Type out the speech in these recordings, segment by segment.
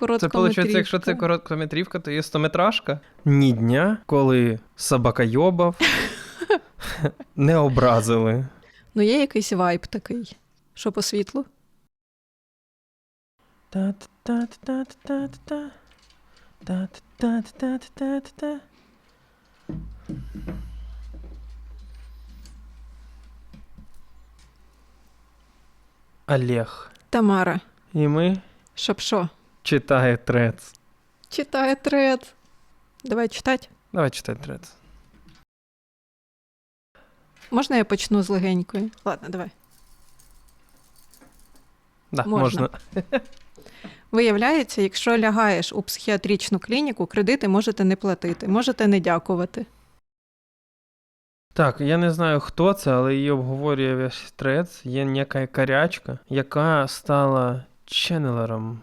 Це виходить, якщо це короткометрівка, то є стометражка. Ні дня, коли собакайобав не образили. Ну, є якийсь вайб такий. Що по світлу? Та-та-та-та-та-та. Та-та-та-та-та-та. Олег. Тамара. І ми що? Читає трец. Читає трет. Давай читати. Давай читай трец. Можна я почну з легенької? Ладно, давай. Да, Можна. можна. Виявляється, якщо лягаєш у психіатричну клініку, кредити можете не платити, можете не дякувати. Так, я не знаю, хто це, але її обговорює весь трец. Є ніяка корячка, яка стала ченнелером.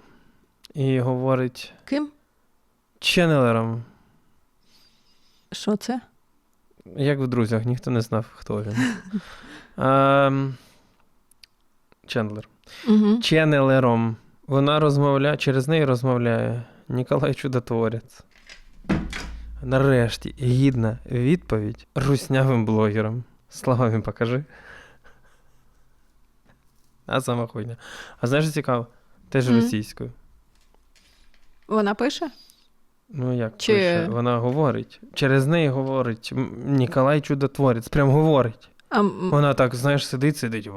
І говорить Ким? ченнелером. Що це? Як в друзях, ніхто не знав, хто він. Ем, Чендлер. Угу. Ченнелером. Вона розмовляє, через неї розмовляє Ніколай Чудотворець. Нарешті гідна відповідь руснявим блогерам. Словами покажи. А сама хуйня. А знаєш, цікаво? Теж Мгм. російською. Вона пише? Ну як Чи- пише? Вона говорить. Через неї говорить Ніколай Чудотворець. Прям говорить. А, Вона так, знаєш, сидить, сидить.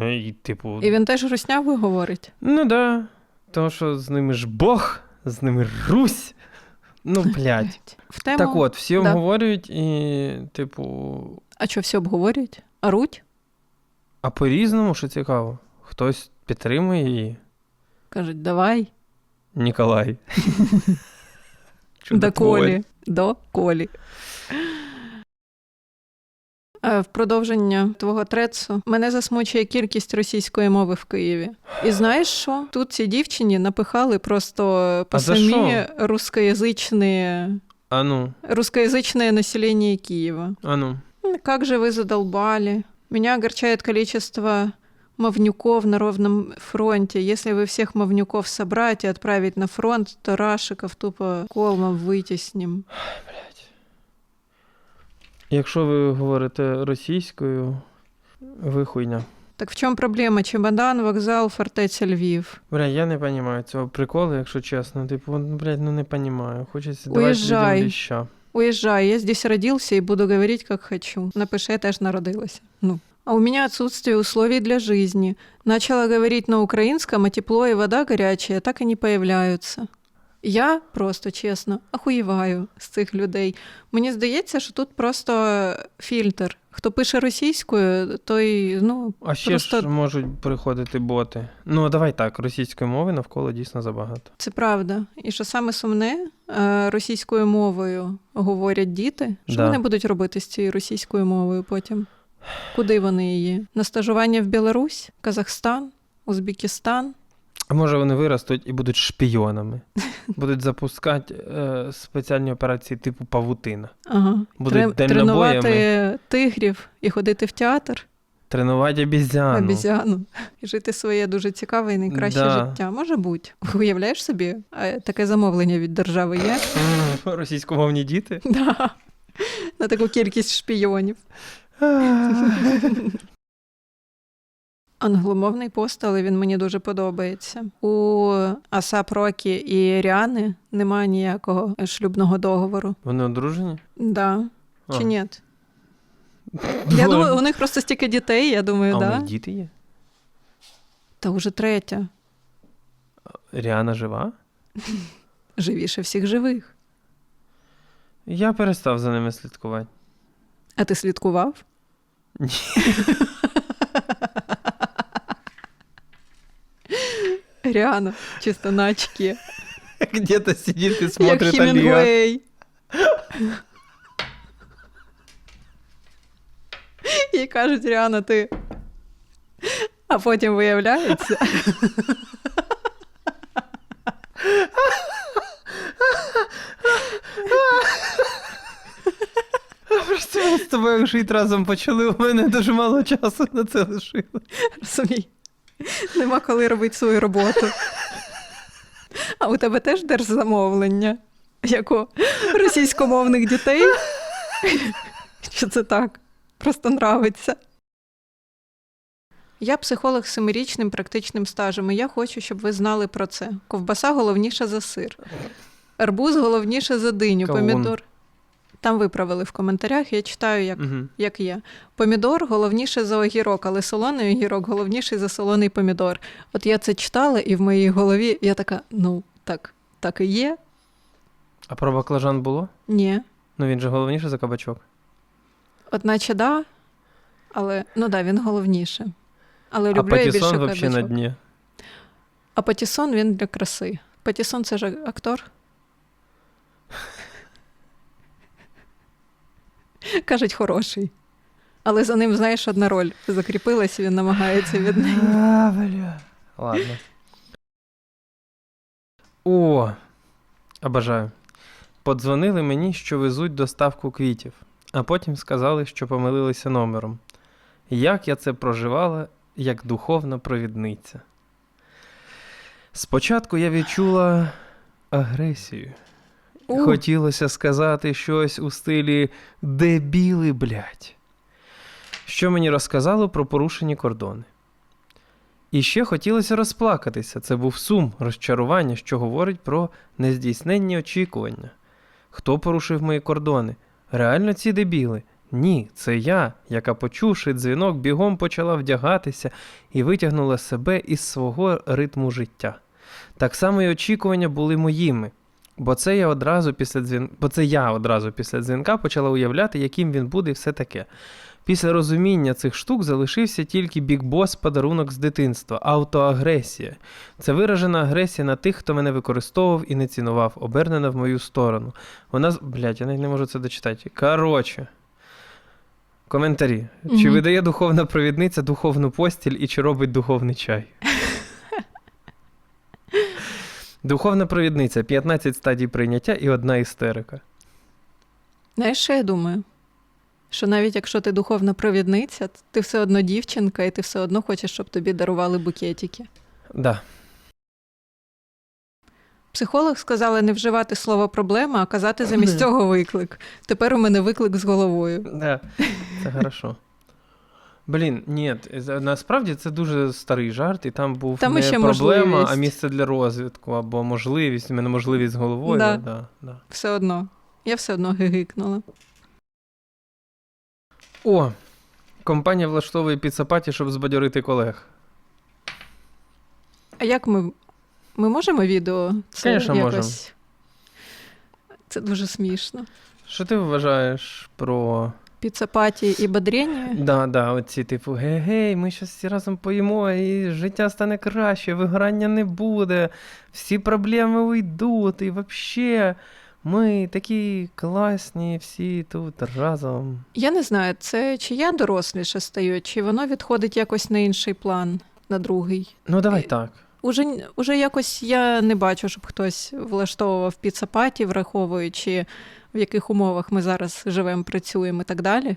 І, типу. і він теж руснявою говорить. Ну да. Тому що з ними ж Бог, з ними Русь. Ну, блядь. В тему. Так от, всі да. обговорюють і, типу, А що всі обговорюють? Аруть? а по-різному, що цікаво, хтось підтримує її. Кажуть, давай. Ніколай. До Чудотворець. колі. До колі. Е, В продовження твого трецу мене засмучує кількість російської мови в Києві. І знаєш що? Тут ці дівчині напихали просто по А за самі що? русскоязичне, А ну, русскоязычное население Киева. а ну. М, Как же вы задолбали. Меня огорчает количество мовнюков на ровном фронте. Если вы всех мовнюков собрать и отправить на фронт, то Рашиков тупо колмом вытесним. Якщо ви говорите російською, ви хуйня. Так в чем проблема? Чемодан, вокзал, фортеця Львів. Бля, я не розумію цього приколу, якщо чесно. Типу, ну, блядь, ну не розумію. Хочеться давати Уїжджай. людям. Уезжай, я здесь родился и буду говорить, как хочу. Напиши, я теж народилась. Ну. А у меня отсутствие условий для жизни. Начала говорить на украинском, а тепло и вода горячая так и не появляются. Я просто чесно охуєваю з цих людей. Мені здається, що тут просто фільтр. Хто пише російською, той ну А ще Просто- ж можуть приходити боти. Ну, давай так, російської мови навколо дійсно забагато. це правда. І що саме сумне, е, російською мовою говорять діти. Що Да. вони будуть робити з цією російською мовою потім? Куди вони її? На стажування в Білорусь, Казахстан, Узбекистан. А може вони виростуть і будуть шпіонами. Будуть запускати е, спеціальні операції типу павутина. Ага. Будуть Трен- тренувати тигрів і ходити в театр, Тренувати обізяну. обізяну, і жити своє дуже цікаве і найкраще Да. життя. Може бути. Уявляєш собі, таке замовлення від держави є? Російськомовні діти. Да. На таку кількість шпійонів. Англомовний пост, але він мені дуже подобається. У Асап Рокі і Ріани немає ніякого шлюбного договору. Вони одружені? Да. А. Чи ні? Я думаю, у них просто стільки дітей, я думаю, а да. них діти є? Та вже третя. Ріана жива? Живіше всіх живих. Я перестав за ними слідкувати. А ти слідкував? Ні. Ріана, чисто на очки. Где-то сидить і Як смотрить Олега. Хімінгуей. Їй кажуть, Ріана, ти. А потім виявляється. Просто ми з тобою жити разом почали, у мене дуже мало часу на це лишилось. Розумій. Нема коли робити свою роботу. А у тебе теж держзамовлення, як у російськомовних дітей? Чи це так? Просто нравиться. Я психолог з семирічним практичним стажем, і я хочу, щоб ви знали про це. Ковбаса головніша за сир. Арбуз головніше за диню, Кавун. помідор. Там виправили в коментарях, я читаю, як, Угу. як є. Помідор головніше за огірок, але солоний огірок головніший за солоний помідор. От я це читала, і в моїй голові я така: ну, так, так і є. А про баклажан було? Ні. Ну він же головніше за кабачок. От наче да, але ну да, він головніше. Але а люблю я більше взагалі на дні. А Патісон він для краси. Патісон це ж актор. Кажуть, хороший. Але за ним, знаєш, одна роль закріпилась, він намагається від неї. А, бля. Ладно. О, обожаю. Подзвонили мені, що везуть доставку квітів, а потім сказали, що помилилися номером. Як я це проживала, як духовна провідниця. Спочатку я відчула агресію. У. Хотілося сказати щось у стилі дебіли, блядь. Що мені розказало про порушені кордони. І ще хотілося розплакатися. Це був сум, розчарування, що говорить про нездійсненні очікування. Хто порушив мої кордони? Реально ці дебіли? Ні, це я, яка, почувши дзвінок, бігом почала вдягатися і витягнула себе із свого ритму життя. Так само і очікування були моїми. Бо це я одразу після дзвін... бо це я одразу після дзвінка почала уявляти, яким він буде і все таке. Після розуміння цих штук залишився тільки бікбос подарунок з дитинства, автоагресія. Це виражена агресія на тих, хто мене використовував і не цінував, обернена в мою сторону. Вона. Блядь, я навіть не можу це дочитати. Коротше. Коментарі. Чи Мгм. видає духовна провідниця духовну постіль і чи робить духовний чай? Духовна провідниця 15 стадій прийняття і одна істерика. Знаєш, що я думаю? Що навіть якщо ти духовна провідниця, ти все одно дівчинка, і ти все одно хочеш, щоб тобі дарували букетики. Да. Психолог сказала не вживати слово проблема, а казати замість цього виклик. Тепер у мене виклик з головою. Да, це хорошо. Блін, ні, насправді це дуже старий жарт, і там був Там не іще проблема, а місце для розвитку, або можливість, у мене можливість з головою. Да. Да, да. Все одно. Я все одно гигикнула. О, компанія влаштовує піцапаті, щоб збадьорити колег. А як ми. Ми можемо відео? Це Конечно, якось... Це дуже смішно. Що ти вважаєш про. Піцапаті і бодрення. Да, да, оці, типу, гей-гей, ми щас всі разом поїмо, і життя стане краще, вигорання не буде, всі проблеми уйдуть, і взагалі ми такі класні, всі тут разом. Я не знаю, це чи я доросліше стаю, чи воно відходить якось на інший план, на другий. Ну, давай Е, так. Уже, уже якось я не бачу, щоб хтось влаштовував піцапаті, враховуючи, в яких умовах ми зараз живемо, працюємо і так далі.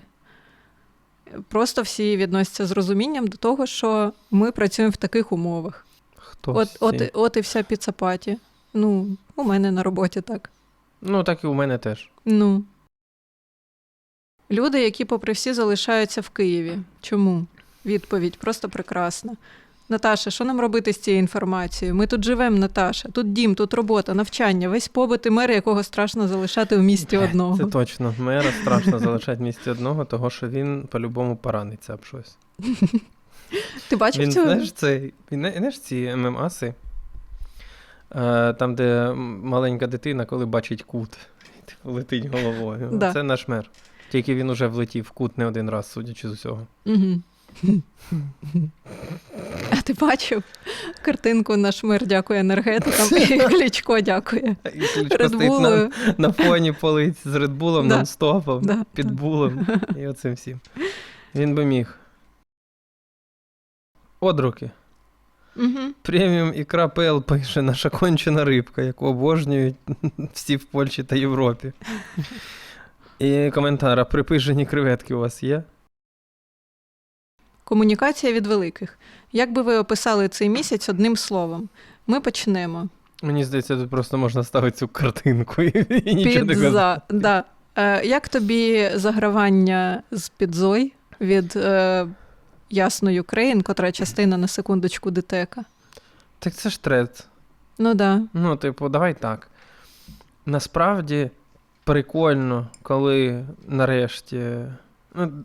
Просто всі відносяться з розумінням до того, що ми працюємо в таких умовах. Хто От, от, от і вся піцапаті. Ну, у мене на роботі так. Ну, так і у мене теж. Ну. Люди, які, попри всі, залишаються в Києві. Чому? Відповідь просто прекрасна. Наташа, що нам робити з цією інформацією? Ми тут живемо, Наташа. Тут дім, тут робота, навчання, весь побут і мер, якого страшно залишати в місті одного. Це точно. Мера страшно залишати в місті одного, того що він по-любому пораниться об щось. Ти бачив Він, цю? знаєш, це, він, знаєш ці ММАси, е, там, де маленька дитина, коли бачить кут, летить головою. Да. Це наш мер. Тільки він уже влетів в кут не один раз, судячи з усього. Угу. А ти бачив картинку наш мер дякує енергетикам і Кличко дякує. І Кличко стоїть на, на фоні полиць з Редбулом, Да. нон-стопом, Да. підбулом і оцим всім. Він би міг. Одруки. Угу. Преміум ікра ПЛ пише наша кончена рибка, яку обожнюють всі в Польщі та Європі. І коментар, а припижені креветки у вас є? Комунікація від великих. Як би ви описали цей місяць одним словом? Ми почнемо. Мені здається, тут просто можна ставити цю картинку і, нічого не казати. Да. Е, як тобі загравання з підзой від е, Ясної Україн, котра частина на секундочку дитека? Так це ж трет. Ну да. Ну, типу, давай так. Насправді прикольно, коли нарешті. Ну,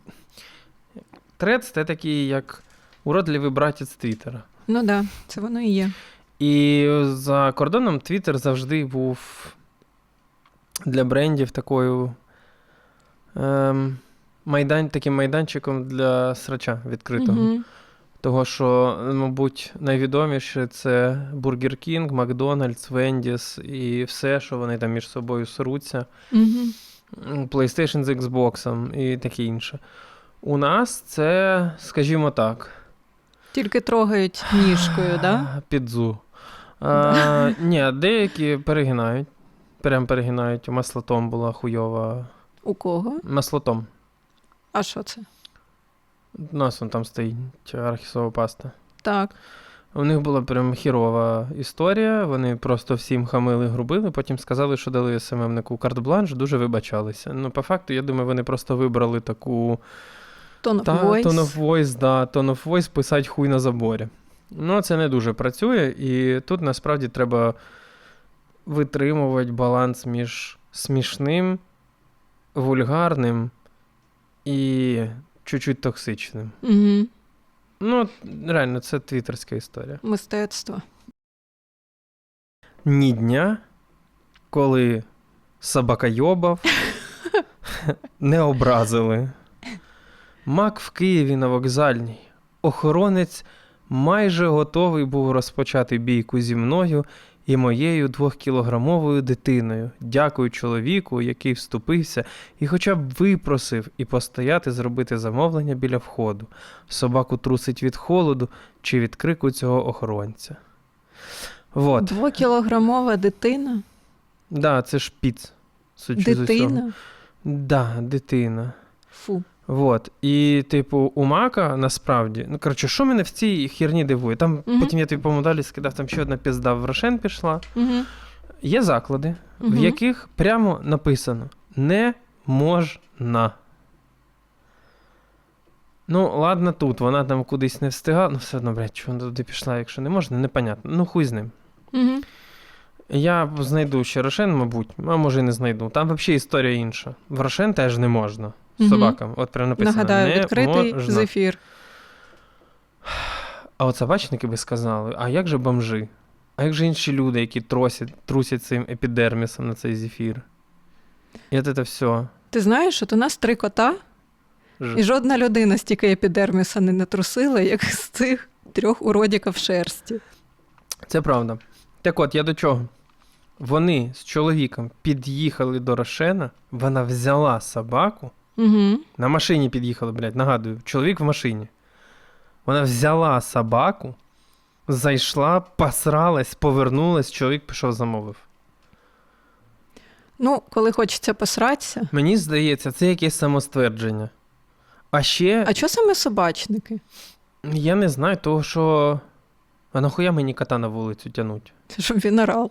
трец це такий, як уродливий братець Твіттера. Ну да, це воно і є. І за кордоном Твіттер завжди був для брендів такою ем, майдан, таким майданчиком для срача відкритого. Угу. Того, що, мабуть, найвідоміше це Бургер Кінг, Макдональдс, Вендіс і все, що вони там між собою сруться. Угу. PlayStation з Xbox і таке інше. У нас це, скажімо так, Тільки трогають ніжкою, да? Підзу. А, ні, деякі перегинають. Прям перегинають. Маслотом була хуйова. У кого? Маслотом. А що це? У нас вон там стоїть архісова паста. Так. У них була прям хірова історія. Вони просто всім хамили, грубили, потім сказали, що дали СММнику карт-бланш, дуже вибачалися. Ну, по факту, я думаю, вони просто вибрали таку Tone of Та, voice. Tone of voice, да, tone of voice писать хуй на заборі. Ну, це не дуже працює, і тут насправді треба витримувати баланс між смішним, вульгарним і чуть-чуть токсичним. Угу. Ну, реально, це твіттерська історія. Мистецтво. Ні дня, коли собакайобав не образили. Мак в Києві на вокзальній. Охоронець майже готовий був розпочати бійку зі мною і моєю двохкілограмовою дитиною. Дякую чоловіку, який вступився і хоча б випросив і постояти зробити замовлення біля входу. Собаку трусить від холоду чи від крику цього охоронця. Вот. Двокілограмова дитина. Да, це ж піц. судячи з усього. Дитина. Да, дитина. Фу. Вот. І, типу, у Мака насправді, ну коротше, що мене в цій херні дивує? Там Мгм. потім я тобі по модалі скидав, там ще одна пізда в Рошен пішла. Угу. Є заклади, в яких прямо написано не можна. Ну, ладно, тут вона там кудись не встигала, ну все одно, блядь, вона туди пішла, якщо не можна, непонятно. Ну, хуй з ним. Угу. Я знайду ще Рошен, мабуть, а може і не знайду. Там взагалі історія інша. В Рошен теж не можна з Мгм. собакам. От прям написано. Нагадаю, не відкритий можна. зефір. А от собачники би сказали: а як же бомжи? А як же інші люди, які тросять, трусять цим епідермісом на цей зефір? І от це все. Ти знаєш, от у нас три кота, і жодна людина стільки епідерміса не натрусила, як з цих трьох уродіків шерсті. Це правда. Так от, я до чого? Вони з чоловіком під'їхали до Рошена, вона взяла собаку. Угу. На машині під'їхали, блядь, нагадую, чоловік в машині. Вона взяла собаку, зайшла, посралась, повернулась, чоловік пішов замовив. Ну, коли хочеться посратися. Мені здається, це якесь самоствердження. А ще А що саме собачники? я не знаю того, що. А нахуя мені кота на вулицю тянуть? Щоб він орав.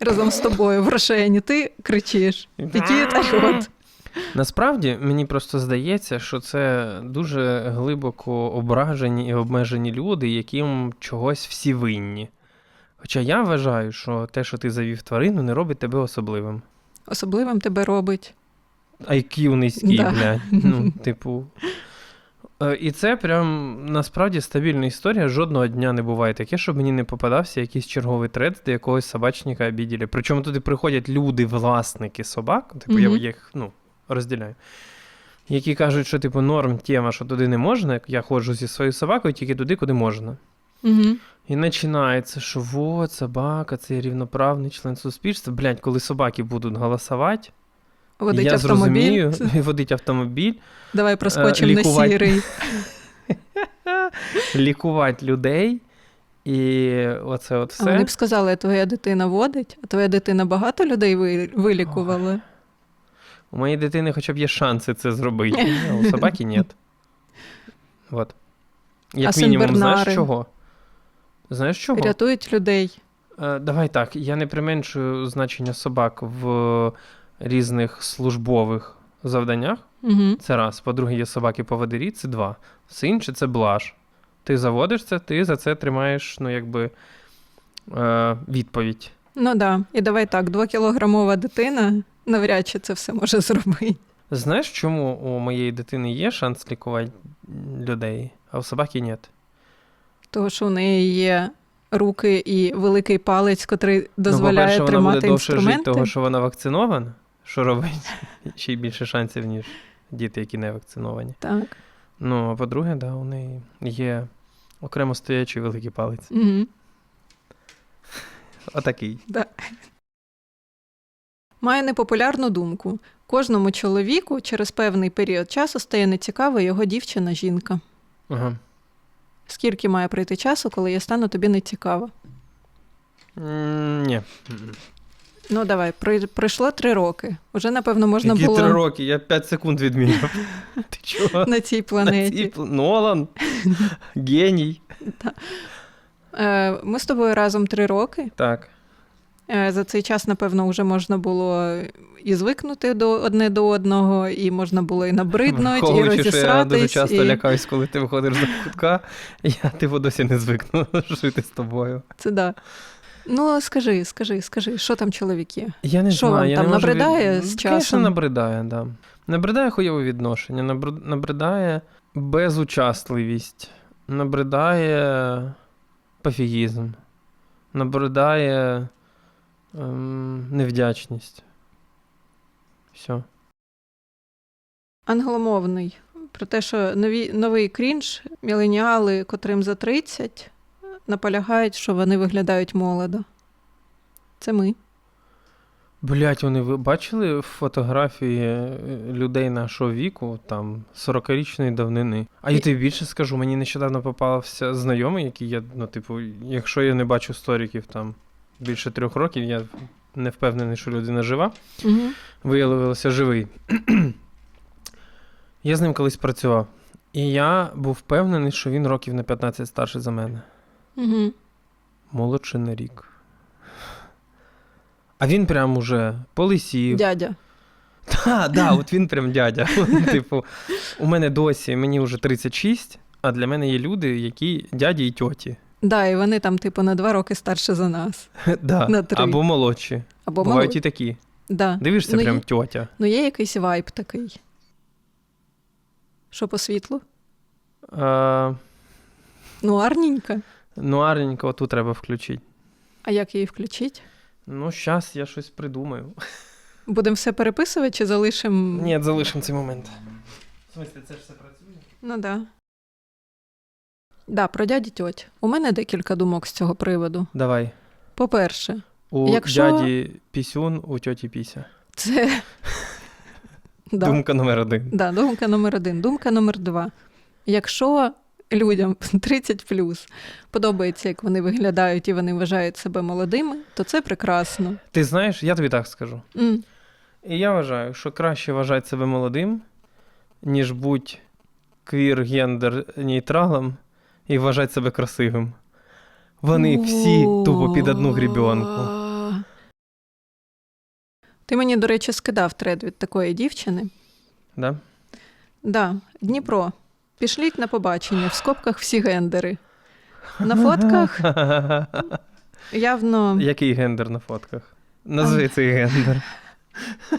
Разом з тобою в рошені ти кричиш. Насправді мені просто здається, що це дуже глибоко ображені і обмежені люди, яким чогось всі винні. Хоча я вважаю, що те, що ти завів тварину, не робить тебе особливим. Особливим тебе робить. IQ низький, Да. блядь. Ну, типу. Е, І це прям насправді стабільна історія. Жодного дня не буває таке, щоб мені не попадався якийсь черговий тред, де якогось собачника обіділи. Причому туди приходять люди, власники собак, типу, я їх ну, розділяю. Які кажуть, що типу норм тема, що туди не можна, я ходжу зі своєю собакою, тільки туди, куди можна. Угу. І починається, що вот собака, це рівноправний член суспільства. Блядь, коли собаки будуть голосувати, Водить я автомобіль. зрозумію, водить автомобіль, Давай проскочимо на сірий. лікувати людей. І оце от А вони б сказали, твоя дитина водить, а твоя дитина багато людей вилікувала. У моєї дитини хоча б є шанси це зробити, а у собаки ні. От. Як А мінімум, знаєш чого? Знаєш чого? Рятують людей. Е, давай так, я не применшую значення собак в різних службових завданнях. Угу. Це раз. По-друге, є собаки поводирі, це два. Все інше це блаж. Ти заводиш це, ти за це тримаєш, ну, якби, е, відповідь. Ну да. І давай так, двокілограмова дитина навряд чи це все може зробити. Знаєш, чому у моєї дитини є шанс лікувати людей, а у собаки ні? Того, що у неї є руки і великий палець, котрий ну, дозволяє вона тримати буде довше інструменти. жити, того, що вона вакцинована, що робить ще й більше шансів, ніж діти, які не вакциновані. Так. Ну, а по-друге, да, у неї є окремо стоячий великий палець. Угу. Отакий. Має непопулярну думку. Кожному чоловіку через певний період часу стає нецікава його дівчина-жінка. Ага. Скільки має пройти часу, коли я стану тобі нецікава? Ні. Ну давай, пройшло три роки. Уже, напевно, можна Які було три роки? Я 5 секунд відміряв. Ти чого? на цій На планеті. цій Нолан. Геній. Е, Ми з тобою разом три роки. Так. Е, За цей час, напевно, вже можна було і звикнути до одне до одного, і можна було і набриднути, і що я дуже часто і... лякаюсь, коли ти виходиш з кутка, я типу досі не звикну жити з тобою. Це да. Ну, скажи, скажи, скажи, що там чоловіки? Я не Що знаю, вам я там, не набридає від... з Звісно, набридає, да. Набридає хуйове відношення, набридає безучастливість, набридає пофігізм, набридає ем, невдячність. Все. Англомовний. Про те, що нові, новий крінж, міленіали, котрим за 30, наполягають, що вони виглядають молодо. Це ми. Блять, вони ви бачили фотографії е, людей нашого віку, там 40-річної давнини. А я тобі більше скажу, мені нещодавно попався знайомий, який я, ну, типу, якщо я не бачу сторіків там більше трьох років, я не впевнений, що людина жива. Угу. Виявилося живий. я з ним колись працював. І я був впевнений, що він років на 15 старший за мене. Угу. Молодший на рік. А він прям уже полисів. Дядя. Так, да, от він прям дядя. типу, у мене досі, мені вже 36, а для мене є люди, які дяді і тьоті. Да, і вони там, типу, на два роки старше за нас. да. На три. Або молодші. Або Бувають мали. і такі. Да. Дивишся, Ну, прям є- тьотя. Ну, є якийсь вайб такий. Що по світлу? А, Ну, арненька. Нуарненько отут треба включити. А як її включити? Ну, щас я щось придумаю. Будемо все переписувати чи залишимо? Ні, залишимо цей момент. В смысле, це ж все працює? Ну да. Да, про дяді тьоть. У мене декілька думок з цього приводу. Давай. По-перше, У Якщо- дяді пісюн, у тьоті піся. це. да. Думка номер один. Да, думка номер один. Думка номер два. Якщо людям 30 подобається, як вони виглядають і вони вважають себе молодими, то це прекрасно. Ти знаєш, я тобі так скажу. М. І я вважаю, що краще вважати себе молодим, ніж будь квір-гендер нейтралом і вважати себе красивим. Вони всі тупо під одну грібенку. Ти мені, до речі, скидав тред від такої дівчини. Да? Да, Дніпро. Пішліть на побачення, в скобках всі гендери. На фотках явно Який гендер на фотках? Назви цей гендер.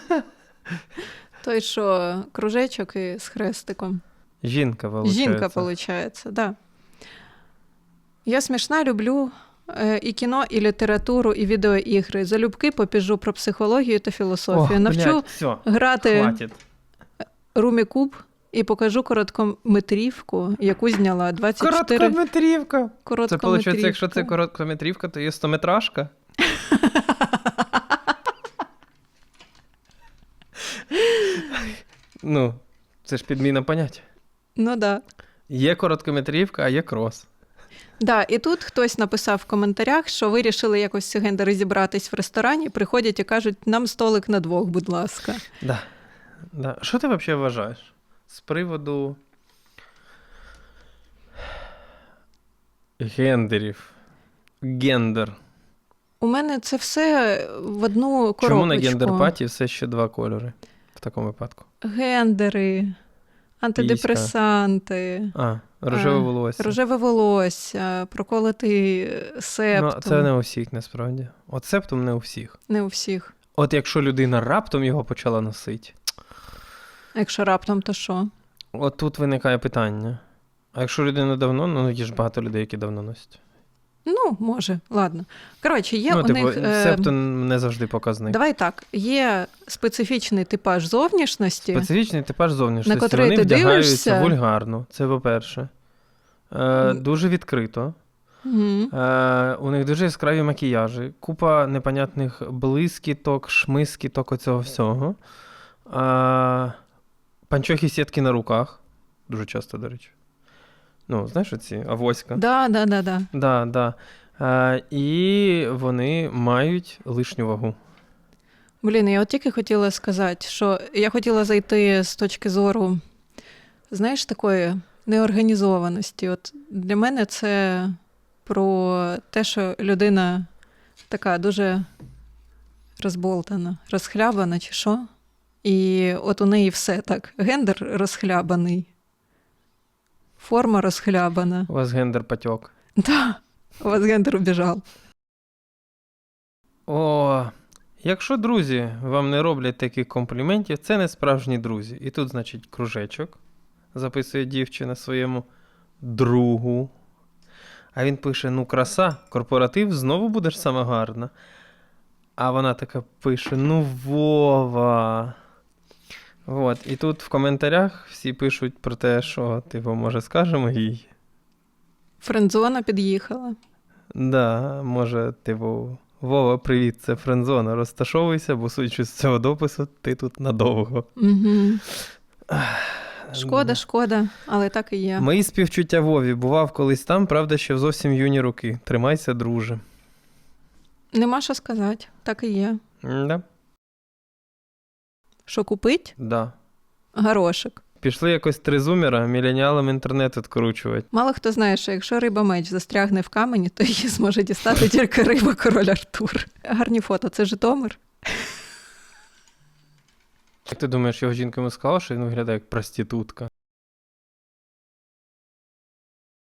той, що кружечок і з хрестиком. Жінка, виходить. Жінка, виходить, да. Я смішна люблю е, і кіно, і літературу, і відеоігри. Залюбки попіжу про психологію та філософію. Навчу все, грати хватить. румікуб і покажу короткометрівку, яку зняла 24 Короткометрівка. Це виходить, якщо це короткометрівка, то є стометражка. ну, це ж підміна понять. Ну да. Є короткометрівка, а є крос. Да, і тут хтось написав в коментарях, що вирішили якось гендери зібратись в ресторані, приходять і кажуть, нам столик на двох, будь ласка. Да. Да. Що ти взагалі вважаєш з приводу гендерів? Гендер. У мене це все в одну коробочку. Чому на гендерпаті все ще два кольори в такому випадку? Гендери, антидепресанти, А, рожеве волосся. рожеве волосся, проколотий септум. Ну, це не у всіх насправді. От септум не у всіх. Не у всіх. От якщо людина раптом його почала носити, А Якщо раптом, то що? от тут виникає питання. А якщо людина давно, ну є ж багато людей, які давно носять. Ну, може, ладно. Коротше, є ну, у типу, них. е, септум не завжди показник. Давай так, є специфічний типаж зовнішності. Специфічний типаж зовнішності. На котрий Вони ти вдягаються дивишся? вульгарно, це по-перше. Е, дуже відкрито. Мгм. Е, у них дуже яскраві макіяжі, купа непонятних блискіток, шмискіток оцього всього. Е, панчохи сітки на руках. Дуже часто, до речі. Ну, знаєш оці авоська. Да, да, да, да. Да, да. Е, і вони мають лишню вагу. Блін, я от тільки хотіла сказати, що я хотіла зайти з точки зору, знаєш, такої неорганізованості. От для мене це про те, що людина така дуже розболтана, розхлябана чи що. І от у неї все так. Гендер розхлябаний, форма розхлябана. У вас гендер патьок. Да, у вас гендер убіжав. О, якщо друзі вам не роблять таких компліментів, це не справжні друзі. І тут, значить, кружечок записує дівчина своєму другу. А він пише: ну, краса, корпоратив знову будеш сама гарна. А вона така пише: Ну, Вова. От, і тут в коментарях всі пишуть про те, що, типу, може, скажемо їй. Френдзона під'їхала. Да, може, типу, Вова, привіт, це френдзона. Розташовуйся, бо судячи з цього допису, ти тут надовго. Угу. Шкода, шкода, але так і є. Мої співчуття Вові бував колись там, правда, ще в зовсім юні роки. Тримайся, друже. Нема що сказати, так і є. Да? Що купить? Да. Горошик. Пішли якось три зумера міленіалам інтернет відкручувати. Мало хто знає, що якщо риба меч застрягне в камені, то її зможе дістати тільки риба король Артур. Гарні фото, це Житомир. Як ти думаєш, його жінка йому сказала, що він виглядає як проститутка?